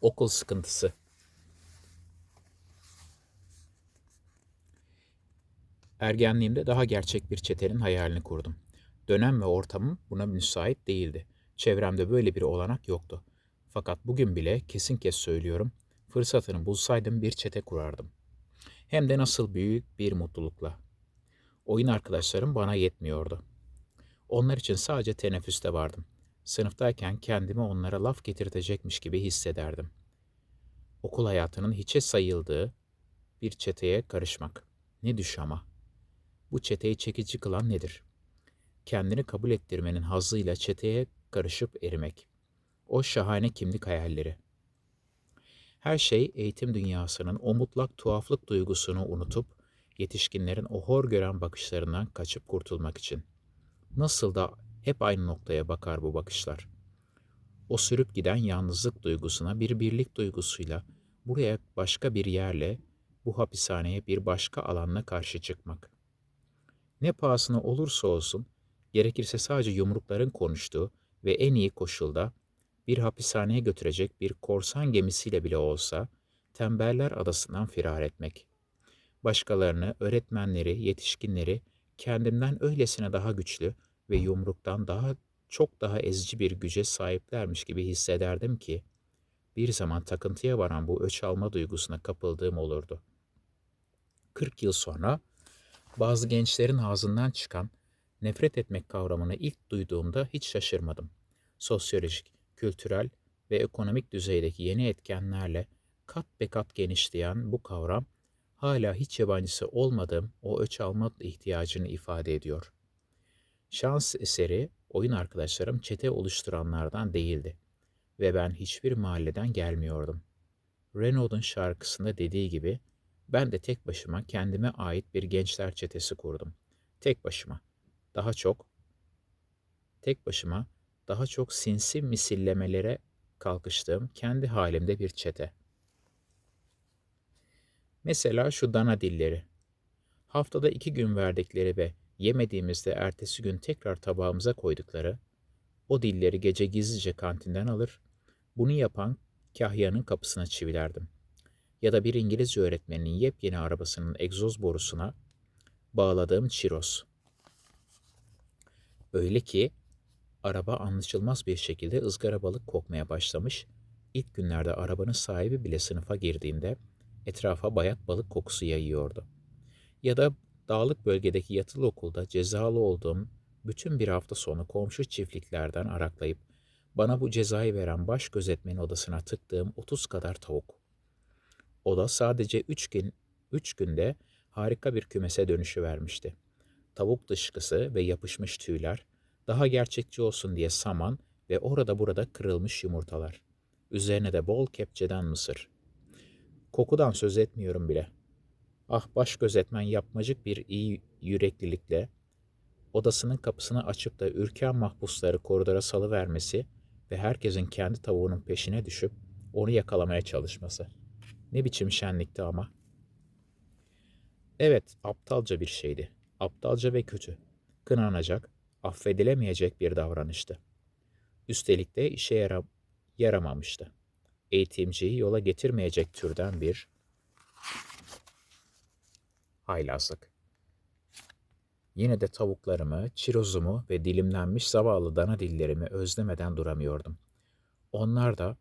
Okul sıkıntısı. Ergenliğimde daha gerçek bir çetenin hayalini kurdum. Dönem ve ortamım buna müsait değildi. Çevremde böyle bir olanak yoktu. Fakat bugün bile kesin kes söylüyorum, fırsatını bulsaydım bir çete kurardım. Hem de nasıl büyük bir mutlulukla. Oyun arkadaşlarım bana yetmiyordu. Onlar için sadece teneffüste vardım. Sınıftayken kendimi onlara laf getirtecekmiş gibi hissederdim. Okul hayatının hiçe sayıldığı bir çeteye karışmak. Ne düş ama. Bu çeteyi çekici kılan nedir? Kendini kabul ettirmenin hazzıyla çeteye karışıp erimek. O şahane kimlik hayalleri. Her şey eğitim dünyasının o mutlak tuhaflık duygusunu unutup yetişkinlerin o hor gören bakışlarından kaçıp kurtulmak için. Nasıl da hep aynı noktaya bakar bu bakışlar. O sürüp giden yalnızlık duygusuna bir birlik duygusuyla buraya başka bir yerle, bu hapishaneye bir başka alanla karşı çıkmak. Ne pahasına olursa olsun, gerekirse sadece yumrukların konuştuğu ve en iyi koşulda bir hapishaneye götürecek bir korsan gemisiyle bile olsa tembeller adasından firar etmek. Başkalarını, öğretmenleri, yetişkinleri kendimden öylesine daha güçlü ve yumruktan daha çok daha ezici bir güce sahiplermiş gibi hissederdim ki bir zaman takıntıya varan bu öç alma duygusuna kapıldığım olurdu. 40 yıl sonra bazı gençlerin ağzından çıkan nefret etmek kavramını ilk duyduğumda hiç şaşırmadım. Sosyolojik, kültürel ve ekonomik düzeydeki yeni etkenlerle kat be kat genişleyen bu kavram hala hiç yabancısı olmadığım o öç alma ihtiyacını ifade ediyor. Şans eseri oyun arkadaşlarım çete oluşturanlardan değildi ve ben hiçbir mahalleden gelmiyordum. Renaud'un şarkısında dediği gibi ben de tek başıma kendime ait bir gençler çetesi kurdum. Tek başıma. Daha çok tek başıma daha çok sinsi misillemelere kalkıştığım kendi halimde bir çete. Mesela şu dana dilleri. Haftada iki gün verdikleri ve yemediğimizde ertesi gün tekrar tabağımıza koydukları, o dilleri gece gizlice kantinden alır, bunu yapan kahyanın kapısına çivilerdim. Ya da bir İngilizce öğretmeninin yepyeni arabasının egzoz borusuna bağladığım çiros. Öyle ki araba anlaşılmaz bir şekilde ızgara balık kokmaya başlamış, ilk günlerde arabanın sahibi bile sınıfa girdiğinde etrafa bayat balık kokusu yayıyordu. Ya da dağlık bölgedeki yatılı okulda cezalı olduğum bütün bir hafta sonu komşu çiftliklerden araklayıp bana bu cezayı veren baş gözetmenin odasına tıktığım 30 kadar tavuk. O da sadece 3 gün 3 günde harika bir kümese dönüşü vermişti. Tavuk dışkısı ve yapışmış tüyler, daha gerçekçi olsun diye saman ve orada burada kırılmış yumurtalar. Üzerine de bol kepçeden mısır. Kokudan söz etmiyorum bile. Ah baş gözetmen yapmacık bir iyi yüreklilikle odasının kapısını açıp da ürken mahpusları koridora salıvermesi ve herkesin kendi tavuğunun peşine düşüp onu yakalamaya çalışması. Ne biçim şenlikti ama. Evet, aptalca bir şeydi. Aptalca ve kötü. Kınanacak, affedilemeyecek bir davranıştı. Üstelik de işe yara yaramamıştı. Eğitimciyi yola getirmeyecek türden bir haylazlık. Yine de tavuklarımı, çirozumu ve dilimlenmiş zavallı dana dillerimi özlemeden duramıyordum. Onlar da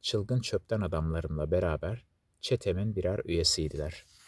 çılgın çöpten adamlarımla beraber çetemin birer üyesiydiler.''